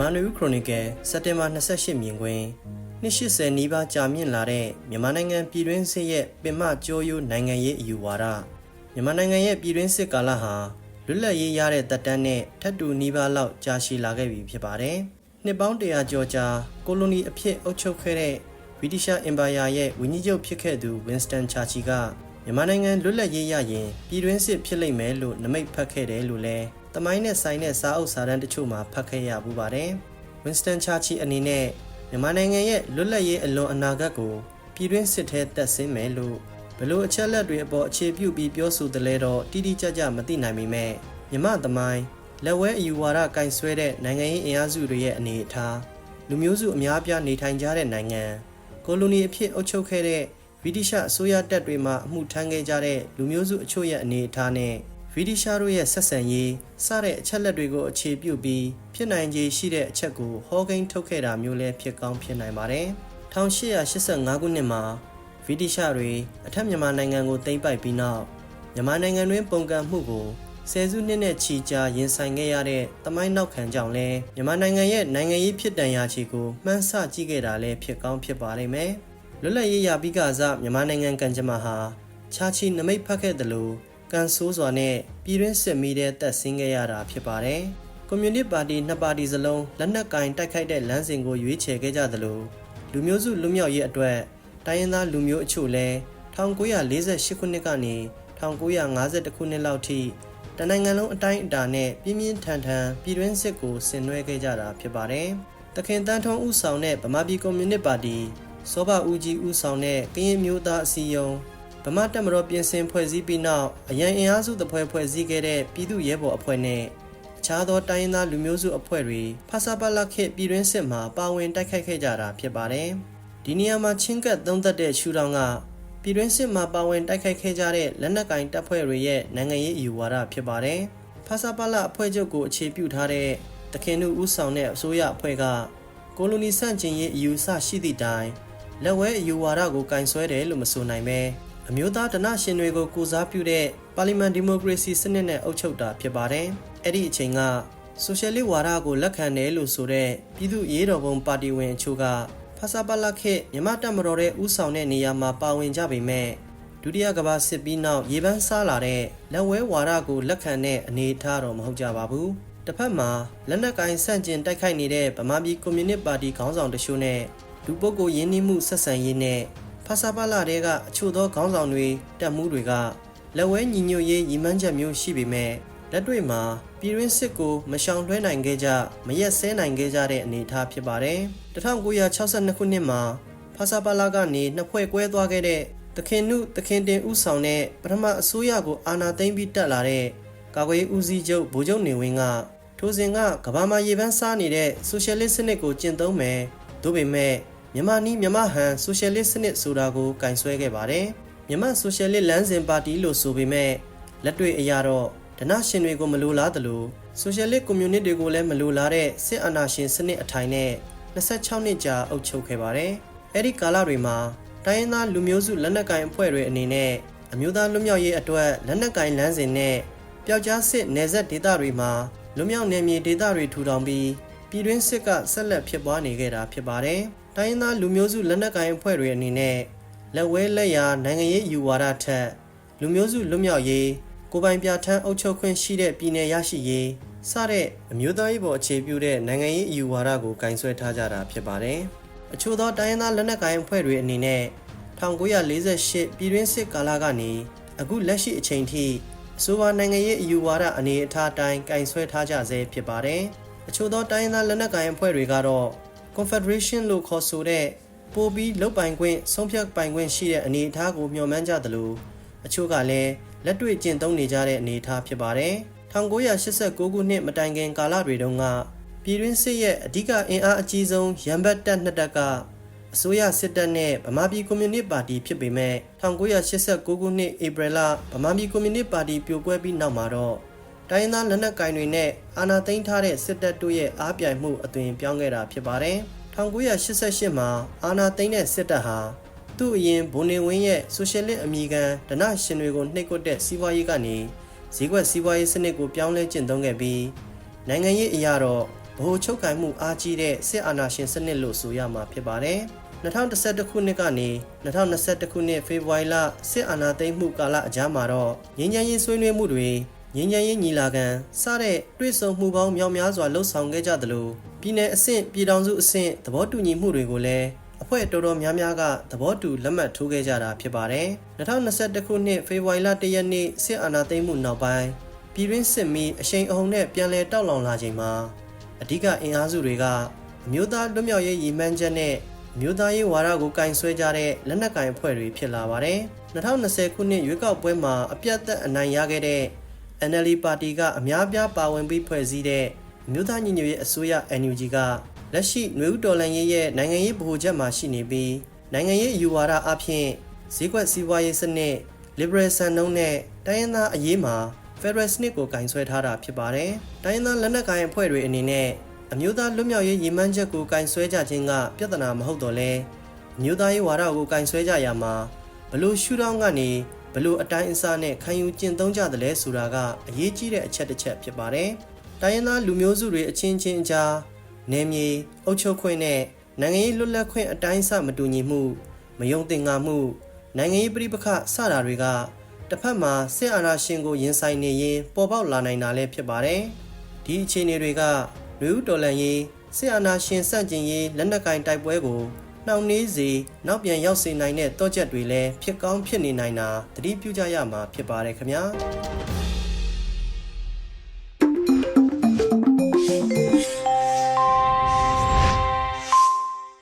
မြန်မာနွေဦးခရိုနီကယ်စက်တင်ဘာ28မြင်ကွင်း280နီးပါးကြာမြင့်လာတဲ့မြန်မာနိုင်ငံပြည်တွင်းစစ်ရဲ့ပင်မကြိုးယိုးနိုင်ငံရေးအယူဝါဒမြန်မာနိုင်ငံရဲ့ပြည်တွင်းစစ်ကာလဟာလွတ်လပ်ရေးရတဲ့တပ်တန်းနဲ့ထပ်တူနီးပါးလောက်ကြာရှည်လာခဲ့ပြီဖြစ်ပါတယ်။နှစ်ပေါင်းတရာကျော်ကြာကိုလိုနီအဖြစ်အုပ်ချုပ်ခဲ့တဲ့ဗြိတိရှ်အင်ပါယာရဲ့ဝင်းကြီးချုပ်ဖြစ်ခဲ့သူဝင်းစတန်ချာချီကမြန်မာနိုင်ငံလွတ်လပ်ရေးရရင်ပြည်တွင်းစစ်ဖြစ်လိမ့်မယ်လို့နမိတ်ဖတ်ခဲ့တယ်လို့လည်း တမိုင်းနဲ့ဆိုင်တဲ့စာအုပ်စာတမ်းတချို့မှာဖတ်ခဲ့ရပူပါတယ်။ Winston Churchill အနေနဲ့မြန်မာနိုင်ငံရဲ့လွတ်လပ်ရေးအလွန်အနာဂတ်ကိုပြည်တွင်းစစ်ထဲတက်ဆင်းမယ်လို့ဘလို့အချက်လက်တွေအပေါ်အခြေပြုပြီးပြောဆိုတယ်လဲတော့တိတိကျကျမသိနိုင်ပေမဲ့မြမသမိုင်းလက်ဝဲအယူဝါဒကင်ဆွဲတဲ့နိုင်ငံရေးအင်အားစုတွေရဲ့အနေအထားလူမျိုးစုအများပြားနေထိုင်ကြတဲ့နိုင်ငံကိုလိုနီအဖြစ်အုပ်ချုပ်ခဲ့တဲ့ဗြိတိရှအစိုးရတပ်တွေမှအမှုထမ်းခဲ့ကြတဲ့လူမျိုးစုအချို့ရဲ့အနေအထားနဲ့ ဗြိတိရှားတို့ရဲ့ဆက်ဆံရေးစတဲ့အချက်လက်တွေကိုအခြေပြုပြီးဖြစ်နိုင်ခြေရှိတဲ့အချက်ကိုဟောကိန်းထုတ်ခဲ့တာမျိုးလည်းဖြစ်ကောင်းဖြစ်နိုင်ပါတယ်။1885ခုနှစ်မှာဗြိတိရှားတွေအထက်မြန်မာနိုင်ငံကိုသိမ်းပိုက်ပြီးနောက်မြန်မာနိုင်ငံတွင်ပုံကံမှုကိုဆယ်စုနှစ်နဲ့ချီကြာရင်ဆိုင်ခဲ့ရတဲ့တမိုင်းနောက်ခံကြောင့်လဲမြန်မာနိုင်ငံရဲ့နိုင်ငံရေးဖြစ်တန်ရာချီကိုမှန်းဆကြည့်ခဲ့တာလည်းဖြစ်ကောင်းဖြစ်ပါလိမ့်မယ်။လွတ်လပ်ရေးရပြီးကစားမြန်မာနိုင်ငံကံကြမ္မာဟာချာချီနမိတ်ဖတ်ခဲ့တယ်လို့ ကန်ဆိုးစွာနဲ့ပြည်တွင်းစစ်မီတဲ့တက်ဆင်းခဲ့ရတာဖြစ်ပါတယ်။ကွန်မြူနစ်ပါတီနှစ်ပါတီစလုံးလက်နက်ကင်တိုက်ခိုက်တဲ့လမ်းစဉ်ကိုရွေးချယ်ခဲ့ကြသလိုလူမျိုးစုလူမျိုးရေးအတွက်တိုင်းရင်းသားလူမျိုးအချို့လည်း1948ခုနှစ်ကနေ1952ခုနှစ်လောက်ထိတနိုင်ငံလုံးအတိုင်းအတာနဲ့ပြင်းပြင်းထန်ထန်ပြည်တွင်းစစ်ကိုဆင်နွှဲခဲ့ကြတာဖြစ်ပါတယ်။တခင်တန်းထုံးဦးဆောင်တဲ့ဗမာပြည်ကွန်မြူနစ်ပါတီစောဘဦးကြီးဦးဆောင်တဲ့ကရင်မျိုးသားအစည်းအရုံး ဗမာတက်မတော်ပြင်ဆင်ဖွဲ့စည်းပြီးနောက်အရန်အင်အားစုတဖွဲ့ဖွဲ့စည်းခဲ့တဲ့ပြည်သူ့ရဲဘော်အဖွဲ့နဲ့အခြားသောတိုင်းရင်းသားလူမျိုးစုအဖွဲ့တွေဖဆပလခေပြည်တွင်းစစ်မှာပါဝင်တိုက်ခိုက်ခဲ့ကြတာဖြစ်ပါတယ်။ဒီနေရာမှာချင်းကပ်သုံးသက်တဲ့ရှူတောင်ကပြည်တွင်းစစ်မှာပါဝင်တိုက်ခိုက်ခဲ့ကြတဲ့လက်နက်ကင်တပ်ဖွဲ့တွေရဲ့နိုင်ငံရေးအယူဝါဒဖြစ်ပါတယ်။ဖဆပလအဖွဲ့ချုပ်ကိုအခြေပြုထားတဲ့တခင်နုဦးဆောင်တဲ့အစိုးရအဖွဲ့ကကိုလိုနီဆန့်ကျင်ရေးအယူဆရှိသည့်တိုင်လက်ဝဲအယူဝါဒကိုကင်ဆွဲတယ်လို့မဆိုနိုင်ပဲ အမျိုးသားဒနရှင်တွေကိုကိုစားပြုတဲ့ပါလီမန်ဒီမိုကရေစီစနစ်နဲ့အုပ်ချုပ်တာဖြစ်ပါတယ်။အဲ့ဒီအချိန်ကဆိုရှယ်လစ်ဝါဒကိုလက်ခံတယ်လို့ဆိုတဲ့ပြည်သူ့ရေးတော်ပုံပါတီဝင်အချို့ကဖဆပလခေမြမတက်မတော်တဲ့ဥဆောင်တဲ့နေရာမှာပါဝင်ကြပေမဲ့ဒုတိယကမ္ဘာစစ်ပြီးနောက်ရေပန်းစားလာတဲ့လက်ဝဲဝါဒကိုလက်ခံတဲ့အနေအထားတော့မဟုတ်ကြပါဘူး။တစ်ဖက်မှာလက်နက်ကင်ဆန့်ကျင်တိုက်ခိုက်နေတဲ့ဗမာပြည်ကွန်မြူနစ်ပါတီခေါင်းဆောင်တချို့နဲ့လူပုဂ္ဂိုလ်ရင်းနှီးမှုဆက်ဆံရေးနဲ့ဖ ဆာပါလာတဲ့ကအချို့သောခေါင်းဆောင်တွေတက်မှုတွေကလက်ဝဲညီညွတ်ရေးညီမန်းချက်မျိုးရှိပေမဲ့လက်တွေ့မှာပြည်တွင်းစစ်ကိုမရှောင်လွှဲနိုင်ခဲ့ကြမရက်စဲနိုင်ခဲ့ကြတဲ့အနေအထားဖြစ်ပါတယ်1962ခုနှစ်မှာဖဆာပါလာကနေနှစ်ဖွဲ့ကွဲသွားခဲ့တဲ့တခင်နုတခင်တင်ဦးဆောင်တဲ့ပထမအစိုးရကိုအာဏာသိမ်းပြီးတက်လာတဲ့ကာကွယ်ဦးစီးချုပ်ဗိုလ်ချုပ်နေဝင်းကထိုစဉ်ကကဘာမှာရေပန်းစားနေတဲ့ဆိုရှယ်လစ်စနစ်ကိုကျင့်သုံးမယ်။ဒါပေမဲ့ မြန်မာနီးမြန်မာဟန်ဆိုရှယ်လစ်စနစ်ဆိုတာကိုကင်ဆွဲခဲ့ပါတယ်။မြန်မာဆိုရှယ်လစ်လမ်းစဉ်ပါတီလို့ဆိုပေမဲ့လက်တွေ့အရာတော့ဒနရှင်တွေကိုမလိုလားသလိုဆိုရှယ်လစ်ကွန်မြူနစ်တွေကိုလည်းမလိုလားတဲ့စစ်အာဏာရှင်စနစ်အထိုင်နဲ့26နှစ်ကြာအုပ်ချုပ်ခဲ့ပါတယ်။အဲဒီကာလတွေမှာတိုင်းရင်းသားလူမျိုးစုလက်နက်ကိုင်အဖွဲ့တွေအနေနဲ့အမျိုးသားလွတ်မြောက်ရေးအတွက်လက်နက်ကိုင်လမ်းစဉ်နဲ့ပျောက်ကြားစစ်နယ်စပ်ဒေသတွေမှာလွတ်မြောက်နယ်မြေဒေသတွေထူထောင်ပြီးပြည်တွင်းစစ်ကဆက်လက်ဖြစ်ပွားနေခဲ့တာဖြစ်ပါတယ်။ တိုင်းသားလူမျိုးစုလက်နက်ကိုင်အဖွဲ့တွေအနေနဲ့လက်ဝဲလက်ရာနိုင်ငံရေးယူဝါဒထက်လူမျိုးစုလွတ်မြောက်ရေးကိုပိုင်ပြဋ္ဌာန်းအုပ်ချုပ်ခွင့်ရှိတဲ့ပြည်내ရရှိရေးစတဲ့အမျိုးသားရေးပေါ်အခြေပြုတဲ့နိုင်ငံရေးအယူဝါဒကိုကင်ဆယ်ထားကြတာဖြစ်ပါတယ်။အချို့သောတိုင်းရင်းသားလက်နက်ကိုင်အဖွဲ့တွေအနေနဲ့1948ပြည်တွင်းစစ်ကာလကနေအခုလက်ရှိအချိန်ထိအဆိုပါနိုင်ငံရေးအယူဝါဒအနေအထားတိုင်းကင်ဆယ်ထားကြဆဲဖြစ်ပါတယ်။အချို့သောတိုင်းရင်းသားလက်နက်ကိုင်အဖွဲ့တွေကတော့ Confederation လို့ခေါ်ဆိုတဲ့ပိုပြီးလုတ်ပိုင်ခွင့်ဆုံးဖြတ်ပိုင်ခွင့်ရှိတဲ့အနေအထားကိုမျှော်မှန်းကြသလိုအချို့ကလည်းလက်တွေ့ကျင့်သုံးနေကြတဲ့အနေအထားဖြစ်ပါတယ်။1989ခုနှစ်မတိုင်ခင်ကာလတွေတုန်းကပြည်တွင်းစစ်ရဲ့အဓိကအင်အားအကြီးဆုံးရန်ဘတ်တပ်နှစ်တပ်ကအစိုးရစစ်တပ်နဲ့ဗမာပြည်ကွန်မြူနစ်ပါတီဖြစ်ပေမဲ့1989ခုနှစ်ဧပြီလဗမာပြည်ကွန်မြူနစ်ပါတီပြိုကွဲပြီးနောက်မှာတော့ တိုင်းရင်းသားလက်နက်ကိုင်တွေနဲ့အာဏာသိမ်းထားတဲ့စစ်တပ်တို့ရဲ့အားပြိုင်မှုအသွင်ပြောင်းခဲ့တာဖြစ်ပါတယ်။1988မှာအာဏာသိမ်းတဲ့စစ်တပ်ဟာသူ့အရင်ဘုံနေဝင်းရဲ့ဆိုရှယ်လစ်အမည်ခံဒနရှင်တွေကိုနှိပ်ကွပ်တဲ့စီးပွားရေးကနေဈေးကွက်စီးပွားရေးစနစ်ကိုပြောင်းလဲကျင့်သုံးခဲ့ပြီးနိုင်ငံရေးအရာတော့ဗဗဟိုချုပ်ကိုင်မှုအားကြီးတဲ့စစ်အာဏာရှင်စနစ်လို့ဆိုရမှာဖြစ်ပါတယ်။2021ခုနှစ်ကနေ2021ခုနှစ်ဖေဖော်ဝါရီလစစ်အာဏာသိမ်းမှုကာလအကြားမှာတော့ငြိမ်းချမ်းရေးဆွေးနွေးမှုတွေ ငြိမ်းချမ်းရေးညီလာခံစတဲ့တွဲဆုံမှုပေါင်းမြောက်များစွာလှုပ်ဆောင်ခဲ့ကြသလိုပြည်내အဆင့်ပြည်ထောင်စုအဆင့်သဘောတူညီမှုတွေကိုလည်းအဖွဲ့တော်တော်များများကသဘောတူလက်မှတ်ထိုးခဲ့ကြတာဖြစ်ပါတယ်။2021ခုနှစ်ဖေဖော်ဝါရီလ1ရက်နေ့စစ်အာဏာသိမ်းမှုနောက်ပိုင်းပြည်တွင်းစစ်မီးအရှိန်အဟုန်နဲ့ပြန်လည်တောက်လောင်လာချိန်မှာအဓိကအင်အားစုတွေကအမျိုးသားလွတ်မြောက်ရေးရည်မှန်းချက်နဲ့အမျိုးသားရေးဝါဒကိုကင်ဆွဲကြတဲ့လက်နက်ကင်အဖွဲ့တွေဖြစ်လာပါတယ်။2020ခုနှစ်ရွေးကောက်ပွဲမှာအပြတ်သက်အနိုင်ရခဲ့တဲ့ NLD ပါတီကအများပြားပါဝင်ပြီးဖွဲ့စည်းတဲ့အမျိုးသားညီညွတ်ရေးအစိုးရ NUG ကလက်ရှိနွေဦးတော်လှန်ရေးရဲ့နိုင်ငံရေးဗဟိုချက်မှာရှိနေပြီးနိုင်ငံရေးအယူဝါဒအဖြစ်ဈေးကွက်စီးပွားရေးစနစ် liberal စံနှုန်းနဲ့တိုင်းရင်းသားအရေးမှာ Federal စနစ်ကိုကင်ဆွဲထားတာဖြစ်ပါတယ်။တိုင်းရင်းသားလက်နက်ကိုင်အဖွဲ့တွေအနေနဲ့အမျိုးသားလွတ်မြောက်ရေးရည်မှန်းချက်ကိုကင်ဆွဲကြခြင်းကပြဿနာမဟုတ်တော့လဲအမျိုးသားရေးဝါဒကိုကင်ဆွဲကြရမှာဘလို့ရှူတောင်းကနေ ဘလို့အတိုင်းအစားနဲ့ခံယူကျင့်သုံးကြတယ်လဲဆိုတာကအရေးကြီးတဲ့အချက်တစ်ချက်ဖြစ်ပါတယ်။တိုင်းရင်းသားလူမျိုးစုတွေအချင်းချင်းအကြားနေမြေအုပ်ချုပ်ခွင့်နဲ့နိုင်ငံရေးလွတ်လပ်ခွင့်အတိုင်းအဆမတူညီမှုမယုံသင်္ကာမှုနိုင်ငံရေးပြိပခစတာတွေကတစ်ဖက်မှာစစ်အာဏာရှင်ကိုရင်ဆိုင်နေရင်ပေါ်ပေါက်လာနိုင်တာလည်းဖြစ်ပါတယ်။ဒီအခြေအနေတွေကလူဦးတော်လန်ရေးစစ်အာဏာရှင်စန့်ကျင်ရေးလက်နက်ကင်တိုက်ပွဲကို နှောင့်နှေးစေနောက်ပြန်ရောက်စေနိုင်တဲ့တောချက်တွေလည်းဖြစ်ကောင်းဖြစ်နေနိုင်တာသတိပြုကြရမှာဖြစ်ပါတယ်ခင်ဗျာ။